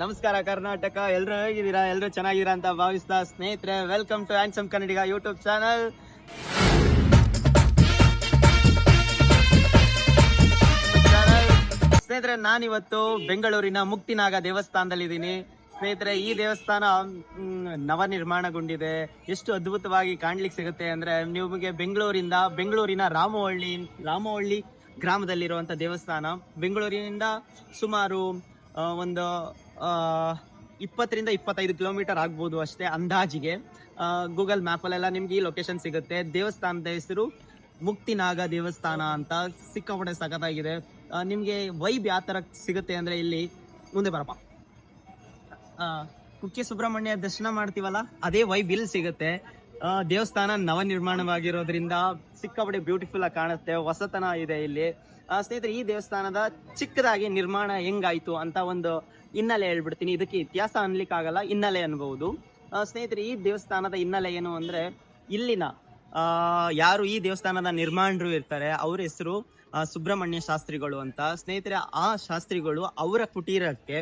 ನಮಸ್ಕಾರ ಕರ್ನಾಟಕ ಎಲ್ಲರೂ ಹೇಗಿದ್ದೀರಾ? ಎಲ್ಲರೂ ಚೆನ್ನಾಗಿದ್ದೀರಾ ಅಂತ ಭಾವಿಸ್ತಾ ಸ್ನೇಹಿತರೆ welcome to handsome Kannadiga YouTube channel ಸ್ನೇಹಿತರೆ, ನಾನಿವತ್ತು ಬೆಂಗಳೂರಿನ ಮುಕ್ತಿನಾಗ ದೇವಸ್ಥಾನದಲ್ಲಿದ್ದೀನಿ. ಸ್ನೇಹಿತರೆ, ಈ ದೇವಸ್ಥಾನ ನವ ನಿರ್ಮಾಣಗೊಂಡಿದೆ ಎಷ್ಟು ಅದ್ಭುತವಾಗಿ ಕಾಣ್ಲಿಕ್ಕೆ ಸಿಗುತ್ತೆ ಅಂದ್ರೆ, ನಿಮಗೆ ಬೆಂಗಳೂರಿಂದ, ಬೆಂಗಳೂರಿನ ರಾಮವಳ್ಳಿ ರಾಮವಳ್ಳಿ ಗ್ರಾಮದಲ್ಲಿರುವಂತ ದೇವಸ್ಥಾನ. ಬೆಂಗಳೂರಿನಿಂದ ಸುಮಾರು ಒಂದು ಇಪ್ಪತ್ತರಿಂದ ಇಪ್ಪತ್ತೈದು ಕಿಲೋಮೀಟರ್ ಆಗ್ಬೋದು ಅಷ್ಟೇ ಅಂದಾಜಿಗೆ. ಗೂಗಲ್ ಮ್ಯಾಪಲ್ಲೆಲ್ಲ ನಿಮ್ಗೆ ಈ ಲೊಕೇಶನ್ ಸಿಗುತ್ತೆ. ದೇವಸ್ಥಾನದ ಹೆಸರು ಮುಕ್ತಿನಾಗ ದೇವಸ್ಥಾನ ಅಂತ ಸಿಕ್ಕಾಪಟ್ಟೆ ಸಖತ್ತಾಗಿದೆ. ನಿಮಗೆ ವೈಬ್ ಯಾವ ತರ ಸಿಗುತ್ತೆ ಅಂದ್ರೆ ಇಲ್ಲಿ ಮುಂದೆ ಬರಪ್ಪ. ಕುಕ್ಕೆ ಸುಬ್ರಹ್ಮಣ್ಯ ದರ್ಶನ ಮಾಡ್ತೀವಲ್ಲ? ಅದೇ ವೈಬ್ ಇಲ್ಲಿ ಸಿಗುತ್ತೆ. ದೇವಸ್ಥಾನ ನವ ನಿರ್ಮಾಣವಾಗಿರೋದ್ರಿಂದ ಸಿಕ್ಕಾಪಟ್ಟೆ ಬ್ಯೂಟಿಫುಲ್ ಆಗಿ ಕಾಣುತ್ತೆ. ಹೊಸತನ ಇದೆ ಇಲ್ಲಿ. ಸ್ನೇಹಿತರೆ, ಈ ದೇವಸ್ಥಾನದ ಚಿಕ್ಕದಾಗಿ ನಿರ್ಮಾಣ ಹೆಂಗಾಯ್ತು ಅಂತ ಒಂದು ಹಿನ್ನೆಲೆ ಹೇಳ್ಬಿಡ್ತೀನಿ. ಇದಕ್ಕೆ ಇತಿಹಾಸ ಅನ್ಲಿಕ್ಕಾಗಲ್ಲ, ಹಿನ್ನೆಲೆ ಅನ್ಬಹುದು. ಸ್ನೇಹಿತರೆ, ಈ ದೇವಸ್ಥಾನದ ಹಿನ್ನೆಲೆ ಏನು ಅಂದ್ರೆ ಇಲ್ಲಿನ ಯಾರು ಈ ದೇವಸ್ಥಾನದ ನಿರ್ಮಾಣರು ಇರ್ತಾರೆ, ಅವ್ರ ಹೆಸರು ಸುಬ್ರಹ್ಮಣ್ಯ ಶಾಸ್ತ್ರಿಗಳು ಅಂತ. ಸ್ನೇಹಿತರೆ, ಆ ಶಾಸ್ತ್ರಿಗಳು ಅವರ ಕುಟೀರಕ್ಕೆ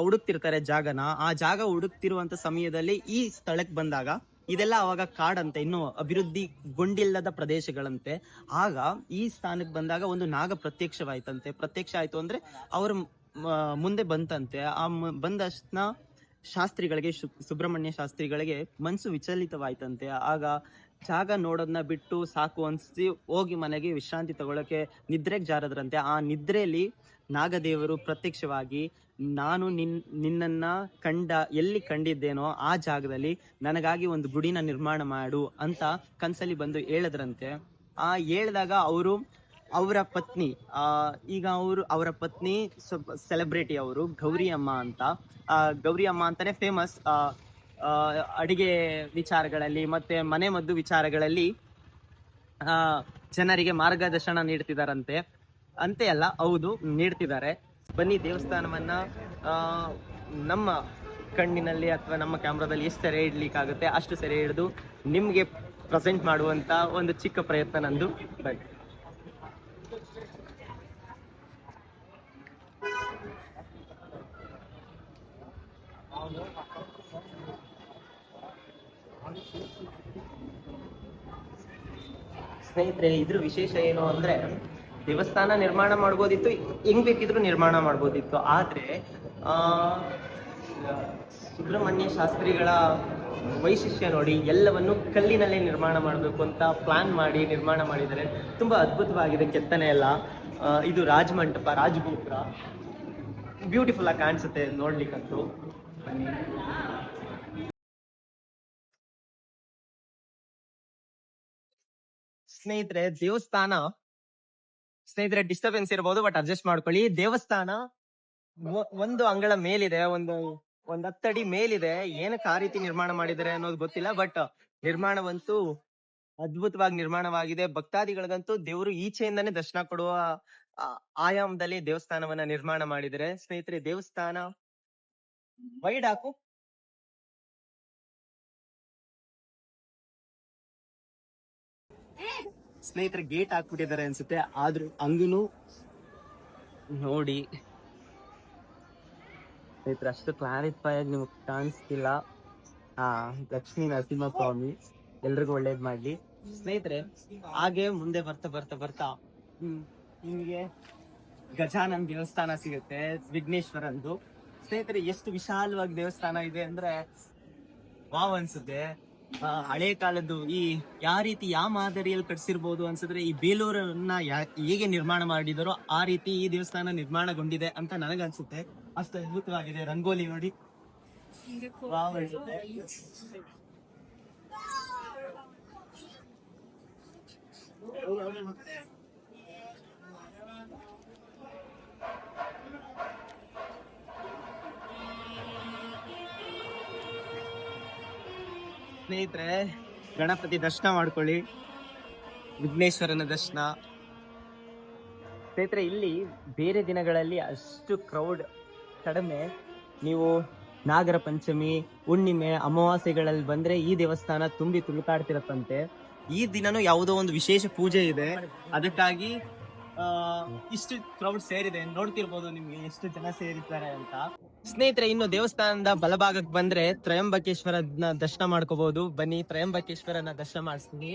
ಹುಡುಕ್ತಿರ್ತಾರೆ ಜಾಗನ. ಆ ಜಾಗ ಹುಡುಕ್ತಿರುವಂತ ಸಮಯದಲ್ಲಿ ಈ ಸ್ಥಳಕ್ಕೆ ಬಂದಾಗ ಇದೆಲ್ಲ ಅವಾಗ ಕಾಡಂತೆ, ಇನ್ನು ಅಭಿವೃದ್ಧಿಗೊಂಡಿಲ್ಲದ ಪ್ರದೇಶಗಳಂತೆ. ಆಗ ಈ ಸ್ಥಾನಕ್ಕೆ ಬಂದಾಗ ಒಂದು ನಾಗ ಪ್ರತ್ಯಕ್ಷವಾಯ್ತಂತೆ. ಪ್ರತ್ಯಕ್ಷ ಆಯ್ತು ಅಂದ್ರೆ ಅವ್ರ ಮುಂದೆ ಬಂತಂತೆ. ಆ ಬಂದಷ್ಟನ ಶಾಸ್ತ್ರಿಗಳಿಗೆ ಸುಬ್ರಹ್ಮಣ್ಯ ಶಾಸ್ತ್ರಿಗಳಿಗೆ ಮನ್ಸು ವಿಚಲಿತವಾಯ್ತಂತೆ. ಆಗ ಜಾಗ ನೋಡೋದನ್ನ ಬಿಟ್ಟು ಸಾಕು ಅನ್ಸಿ ಹೋಗಿ ಮನೆಗೆ ವಿಶ್ರಾಂತಿ ತಗೊಳ್ಳೋಕೆ ನಿದ್ರೆಗೆ ಜಾರದ್ರಂತೆ. ಆ ನಿದ್ರೆಯಲ್ಲಿ ನಾಗದೇವರು ಪ್ರತ್ಯಕ್ಷವಾಗಿ ನಾನು ನಿನ್, ನಿನ್ನನ್ನ ಕಂಡ, ಎಲ್ಲಿ ಕಂಡಿದ್ದೇನೋ ಆ ಜಾಗದಲ್ಲಿ ನನಗಾಗಿ ಒಂದು ಗುಡಿನ ನಿರ್ಮಾಣ ಮಾಡು ಅಂತ ಕನ್ಸಲ್ಲಿ ಬಂದು ಹೇಳದ್ರಂತೆ. ಆ ಹೇಳಿದಾಗ ಅವರು ಅವರ ಪತ್ನಿ, ಆ, ಈಗ ಅವರು, ಅವರ ಪತ್ನಿ ಸೆಲೆಬ್ರಿಟಿ ಅವರು ಗೌರಿ ಅಮ್ಮ ಅಂತ. ಗೌರಿ ಅಮ್ಮ ಅಂತಾನೆ ಫೇಮಸ್ ಅಡಿಗೆ ವಿಚಾರಗಳಲ್ಲಿ ಮತ್ತೆ ಮನೆ ಮದ್ದು ವಿಚಾರಗಳಲ್ಲಿ ಜನರಿಗೆ ಮಾರ್ಗದರ್ಶನ ನೀಡ್ತಿದಾರಂತೆ. ಅಂತೆ ಅಲ್ಲ ಹೌದು, ನೀಡ್ತಿದ್ದಾರೆ. ಬನ್ನಿ ದೇವಸ್ಥಾನವನ್ನ ನಮ್ಮ ಕಣ್ಣಿನಲ್ಲಿ ಅಥವಾ ನಮ್ಮ ಕ್ಯಾಮ್ರಾದಲ್ಲಿ ಎಷ್ಟು ಸೆರೆ ಇಡ್ಲಿಕ್ಕಾಗುತ್ತೆ ಅಷ್ಟು ಸೆರೆ ಹಿಡಿದು ನಿಮ್ಗೆ ಪ್ರೆಸೆಂಟ್ ಮಾಡುವಂತ ಒಂದು ಚಿಕ್ಕ ಪ್ರಯತ್ನ ನಂದು. ಬನ್ನಿ. ಸ್ನೇಹಿತರೆ, ಇದ್ರ ವಿಶೇಷ ಏನು ಅಂದ್ರೆ ದೇವಸ್ಥಾನ ನಿರ್ಮಾಣ ಮಾಡ್ಬೋದಿತ್ತು, ಹೆಂಗ್ ಬೇಕಿದ್ರು ನಿರ್ಮಾಣ ಮಾಡ್ಬೋದಿತ್ತು. ಆದ್ರೆ, ಆ, ಸುಬ್ರಹ್ಮಣ್ಯ ಶಾಸ್ತ್ರಿಗಳ ವೈಶಿಷ್ಟ್ಯ ನೋಡಿ, ಎಲ್ಲವನ್ನು ಕಲ್ಲಿನಲ್ಲೇ ನಿರ್ಮಾಣ ಮಾಡಬೇಕು ಅಂತ ಪ್ಲಾನ್ ಮಾಡಿ ನಿರ್ಮಾಣ ಮಾಡಿದ್ದಾರೆ ತುಂಬಾ ಅದ್ಭುತವಾಗಿದೆ, ಕೆತ್ತನೆ ಎಲ್ಲ. ಇದು ರಾಜಮಂಟಪ, ರಾಜಗೋಪುರ. ಬ್ಯೂಟಿಫುಲ್ ಆಗಿ ಕಾಣಿಸುತ್ತೆ ನೋಡ್ಲಿಕ್ಕಂತೂ. ಸ್ನೇಹಿತರೆ, ದೇವಸ್ಥಾನ ಸ್ನೇಹಿತರೆ ಡಿಸ್ಟರ್ಬೆನ್ಸ್ ಇರಬಹುದು ಬಟ್ ಅಡ್ಜಸ್ಟ್ ಮಾಡ್ಕೊಳ್ಳಿ. ದೇವಸ್ಥಾನ ಒಂದು ಅಂಗಳ ಮೇಲಿದೆ, ಒಂದು, ಒಂದ್ ಹತ್ತಡಿ ಮೇಲಿದೆ. ಏನಕ್ಕೆ ಆ ರೀತಿ ನಿರ್ಮಾಣ ಮಾಡಿದ್ದಾರೆ ಅನ್ನೋದು ಗೊತ್ತಿಲ್ಲ ಬಟ್ ನಿರ್ಮಾಣವಂತೂ ಅದ್ಭುತವಾಗಿ ನಿರ್ಮಾಣವಾಗಿದೆ. ಭಕ್ತಾದಿಗಳಿಗಂತೂ ದೇವರು ಈಚೆಯಿಂದಾನೇ ದರ್ಶನ ಕೊಡುವ ಆಯಾಮದಲ್ಲಿ ದೇವಸ್ಥಾನವನ್ನ ನಿರ್ಮಾಣ ಮಾಡಿದರೆ ಸ್ನೇಹಿತರೆ, ದೇವಸ್ಥಾನ ವೈಡ್ ಹಾಕು. ಸ್ನೇಹಿತರೆ ಗೇಟ್ ಹಾಕ್ಬಿಟ್ಟಿದ್ದಾರೆ ಅನ್ಸುತ್ತೆ, ಆದ್ರೂ ಹಂಗೂ ನೋಡಿ. ಸ್ನೇಹಿತರೆ, ಅಷ್ಟು ಕ್ಲಾರಿಫೈ ಆಗಿ ನಿಮಗೆ ಕಾಣಿಸ್ತಿಲ್ಲ. ಆ, ಲಕ್ಷ್ಮಿ ನರಸಿಂಹಸ್ವಾಮಿ, ಎಲ್ರಿಗೂ ಒಳ್ಳೇದ್ ಮಾಡ್ಲಿ. ಸ್ನೇಹಿತರೆ, ಹಾಗೆ ಮುಂದೆ ಬರ್ತಾ ಬರ್ತಾ ಬರ್ತಾ ನಿಮಗೆ ಗಜಾನನ್ ದೇವಸ್ಥಾನ ಸಿಗುತ್ತೆ, ವಿಘ್ನೇಶ್ವರಂದು. ಸ್ನೇಹಿತರೆ, ಎಷ್ಟು ವಿಶಾಲವಾಗಿ ದೇವಸ್ಥಾನ ಇದೆ ಅಂದ್ರೆ, ವಾವ್ ಅನ್ಸುತ್ತೆ. ಹಳೆ ಕಾಲದ್ದು ಈ ಯಾವ ರೀತಿ ಯಾವ ಮಾದರಿಯಲ್ಲಿ ಕಟ್ಸಿರ್ಬೋದು ಅನ್ಸಿದ್ರೆ ಈ ಬೇಲೂರನ್ನ ಹೇಗೆ ನಿರ್ಮಾಣ ಮಾಡಿದರೋ ಆ ರೀತಿ ಈ ದೇವಸ್ಥಾನ ನಿರ್ಮಾಣಗೊಂಡಿದೆ ಅಂತ ನನಗನ್ಸುತ್ತೆ. ಅಷ್ಟು ಅದ್ಭುತವಾಗಿದೆ. ರಂಗೋಲಿ ನೋಡಿ. ಅನ್ಸುತ್ತೆ. ಸ್ನೇಹಿತರೆ, ಗಣಪತಿ ದರ್ಶನ ಮಾಡ್ಕೊಳ್ಳಿ. ವಿಘ್ನೇಶ್ವರನ ದರ್ಶನ. ಸ್ನೇಹಿತರೆ, ಇಲ್ಲಿ ಬೇರೆ ದಿನಗಳಲ್ಲಿ ಅಷ್ಟು ಕ್ರೌಡ್ ಕಡಿಮೆ. ನೀವು ನಾಗರ ಪಂಚಮಿ, ಹುಣ್ಣಿಮೆ, ಅಮಾವಾಸ್ಯೆಗಳಲ್ಲಿ ಬಂದ್ರೆ ಈ ದೇವಸ್ಥಾನ ತುಂಬಿ ತುಳುಕಾಡ್ತಿರತ್ತಂತೆ. ಈ ದಿನನೂ ಯಾವುದೋ ಒಂದು ವಿಶೇಷ ಪೂಜೆ ಇದೆ. ಅದಕ್ಕಾಗಿ ಇಷ್ಟು ಕ್ರೌಡ್ ಸೇರಿದೆ. ನೋಡ್ತಿರ್ಬೋದು ನಿಮ್ಗೆ ಎಷ್ಟು ಜನ ಸೇರಿದ್ದಾರೆ ಅಂತ. ಸ್ನೇಹಿತರೆ, ಇನ್ನು ದೇವಸ್ಥಾನದ ಬಲಭಾಗಕ್ಕೆ ಬಂದ್ರೆ ತ್ರಯಂಬಕೇಶ್ವರನ ದರ್ಶನ ಮಾಡ್ಕೋಬಹುದು ಬನ್ನಿ, ತ್ರಯಂಬಕೇಶ್ವರನ ದರ್ಶನ ಮಾಡಿಸ್ತೀನಿ.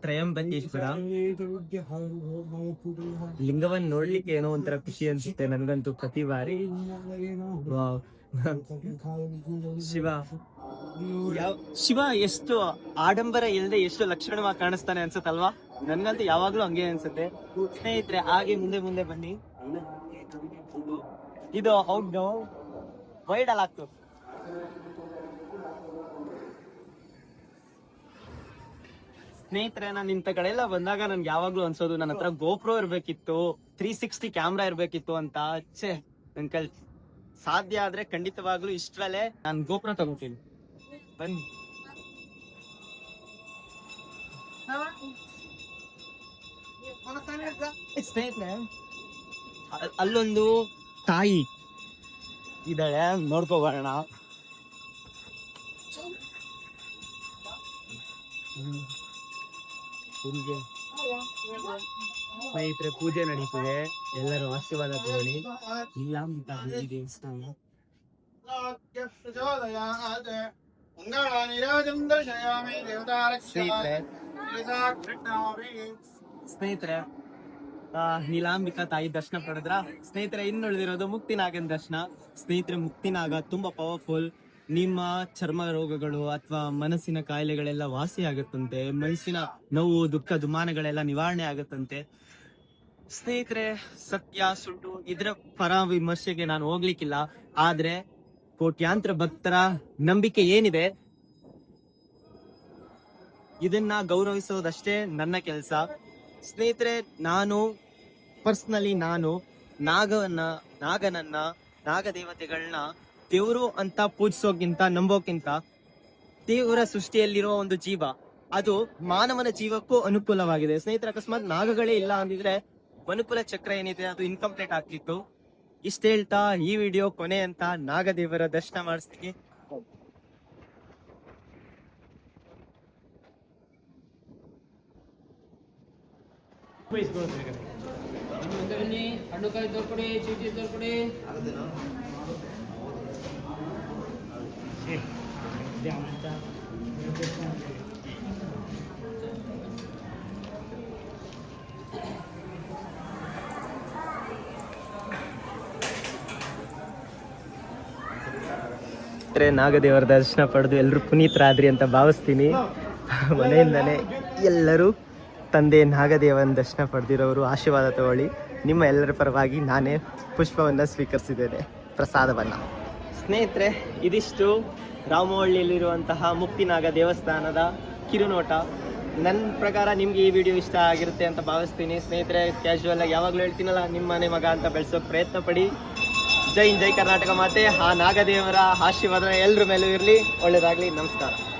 ತ್ರಯಂಬಕೇಶ್ವರ. ಲಿಂಗವನ್ನ ನೋಡ್ಲಿಕ್ಕೆ ಏನೋ ಒಂಥರ ಖುಷಿ ಅನ್ಸುತ್ತೆ. ನನ್ಗಂತೂ ಪ್ರತಿ ಬಾರಿ. ಶಿವ. ಯಾವ- ಶಿವ ಎಷ್ಟು ಆಡಂಬರ ಇಲ್ಲದೆ ಎಷ್ಟು ಲಕ್ಷಣವಾಗಿ ಕಾಣಿಸ್ತಾನೆ ಅನ್ಸುತ್ತಲ್ವಾ? ನನ್ಗಂತೂ ಯಾವಾಗ್ಲೂ ಹಂಗೆ ಅನ್ಸುತ್ತೆ. ಸ್ನೇಹಿತರೆ ಹಾಗೆ ಮುಂದೆ ಮುಂದೆ ಬನ್ನಿ. ಇದು ಹೌದು. ವೈಡ್ ಅಲ್ಲ ಆಗ್ತು ಸ್ನೇಹಿತರೆ ನಾನು ಇಂಥ ಕಡೆ ಎಲ್ಲ ಬಂದಾಗ ನನ್ಗೆ ಯಾವಾಗ್ಲೂ ಅನ್ಸೋದು ನನ್ನ ಹತ್ರ ಗೋಪ್ರೋ ಇರ್ಬೇಕಿತ್ತು ತ್ರೀ ಸಿಕ್ಸ್ಟಿ ಕ್ಯಾಮ್ರಾ ಇರ್ಬೇಕಿತ್ತು ಅಂತ. ಛೇ ನನ್ ಕಲ್ ಸಾಧ್ಯ ಆದ್ರೆ ಖಂಡಿತವಾಗ್ಲೂ ಇಷ್ಟರಲ್ಲೇ ನಾನು ಗೋಪುರ ತಗೋತೀನಿ. ಬನ್ನಿ. ಸ್ನೇಹಿತರೆ ಅಲ್- ಅಲ್ಲೊಂದು ತಾಯಿ ಇದ್ದಾಳೆ ನೋಡ್ಕೋಬೋಣ ಪೂಜೆ ಸ್ನೇಹಿತರೆ, ಪೂಜೆ ನಡೀತಿದೆ. ಎಲ್ಲರೂ ಆಶೀರ್ವಾದ ತಗೊಳ್ಳಿ. ಇಲ್ಲ ಅಂತ ಈ ದೇವಸ್ಥಾನ. ಸ್ನೇಹಿತರೆ ನೀಲಾಂಬಿಕಾ ತಾಯಿ ದರ್ಶನ ಪಡೆದ್ರ. ಸ್ನೇಹಿತರೆ ಇನ್ನುಳಿದಿರೋದು ಮುಕ್ತಿನಾಗನ್ ದರ್ಶನ. ಸ್ನೇಹಿತರೆ, ಮುಕ್ತಿನಾಗ ತುಂಬಾ ಪವರ್ಫುಲ್ ನಿಮ್ಮ ಚರ್ಮ ರೋಗಗಳು ಅಥವಾ ಮನಸ್ಸಿನ ಕಾಯಿಲೆಗಳೆಲ್ಲ ವಾಸಿ ಆಗುತ್ತಂತೆ ಮನಸ್ಸಿನ ನೋವು, ದುಃಖ, ದುಮಾನಗಳೆಲ್ಲ ನಿವಾರಣೆ ಆಗುತ್ತಂತೆ. ಸ್ನೇಹಿತರೆ, ಸತ್ಯ, ಸುಳ್ಳು ಇದರ ಪರ ವಿಮರ್ಶೆಗೆ ನಾನು ಹೋಗ್ಲಿಕ್ಕಿಲ್ಲ. ಆದ್ರೆ ಕೋಟ್ಯಾಂತರ ಭಕ್ತರ ನಂಬಿಕೆ ಏನಿದೆ? ಇದನ್ನ ಗೌರವಿಸೋದಷ್ಟೇ ನನ್ನ ಕೆಲಸ. ಸ್ನೇಹಿತರೆ, ನಾನು ಪರ್ಸ್ನಲಿ ನಾನು ನಾಗವನ್ನ, ನಾಗನನ್ನ ನಾಗದೇವತೆಗಳನ್ನ ದೇವರು ಅಂತ ಪೂಜಿಸೋಕ್ಕಿಂತ ನಂಬೋಕ್ಕಿಂತ ದೇವರ ಸೃಷ್ಟಿಯಲ್ಲಿರೋ ಒಂದು ಜೀವ, ಅದು ಮಾನವನ ಜೀವಕ್ಕೂ ಅನುಕೂಲವಾಗಿದೆ. ಸ್ನೇಹಿತರೆ, ಅಕಸ್ಮಾತ್ ನಾಗಗಳೇ ಇಲ್ಲ ಅಂದಿದ್ರೆ ಮನುಕುಲ ಚಕ್ರ ಏನಿದೆ ಅದು ಇನ್ಕಂಪ್ಲೀಟ್ ಆಗ್ತಿತ್ತು. ಇಷ್ಟ ಹೇಳ್ತಾ ಈ ವಿಡಿಯೋ ಕೊನೆ ಅಂತ ನಾಗದೇವರ ದರ್ಶನ ಮಾಡಿಸ್ತೀನಿ. ಹಣ್ಣುಕಾಯಿ ತೋರ್ಕೊಡಿ ಚೀಟಿ ಸ್ನೇಹಿತರೆ ನಾಗದೇವರ ದರ್ಶನ ಪಡೆದು ಎಲ್ಲರೂ ಪುನೀತರಾದ್ರಿ ಅಂತ ಭಾವಿಸ್ತೀನಿ. ಮನೆಯಿಂದನೇ ಎಲ್ಲರೂ ತಂದೆ ನಾಗದೇವನ ದರ್ಶನ ಪಡೆದಿರೋರು ಆಶೀರ್ವಾದ ತಗೊಳ್ಳಿ. ನಿಮ್ಮ ಎಲ್ಲರ ಪರವಾಗಿ ನಾನೇ ಪುಷ್ಪವನ್ನು ಸ್ವೀಕರಿಸಿದ್ದೇನೆ. ಪ್ರಸಾದವನ್ನು. ಸ್ನೇಹಿತರೆ, ಇದಿಷ್ಟು ರಾಮವಳ್ಳಿಯಲ್ಲಿರುವಂತಹ ಮುಕ್ತಿನಾಗ ದೇವಸ್ಥಾನದ ಕಿರುನೋಟ. ನನ್ನ ಪ್ರಕಾರ ನಿಮಗೆ ಈ ವಿಡಿಯೋ ಇಷ್ಟ ಆಗಿರುತ್ತೆ ಅಂತ ಭಾವಿಸ್ತೀನಿ. ಸ್ನೇಹಿತರೆ ಕ್ಯಾಶುವಲ್ ಆಗಿ ಯಾವಾಗಲೂ ಹೇಳ್ತೀನಲ್ಲ ನಿಮ್ಮನೆ ಮಗ ಅಂತ ಬೆಳೆಸೋಕೆ ಪ್ರಯತ್ನ ಪಡಿ. ಜೈ ಜೈ ಕರ್ನಾಟಕ ಮಾತೆ. ಆ ನಾಗದೇವರ ಆಶೀರ್ವಾದ ಎಲ್ಲರ ಮೇಲೂ ಇರಲಿ. ಒಳ್ಳೇದಾಗ್ಲಿ. ನಮಸ್ಕಾರ.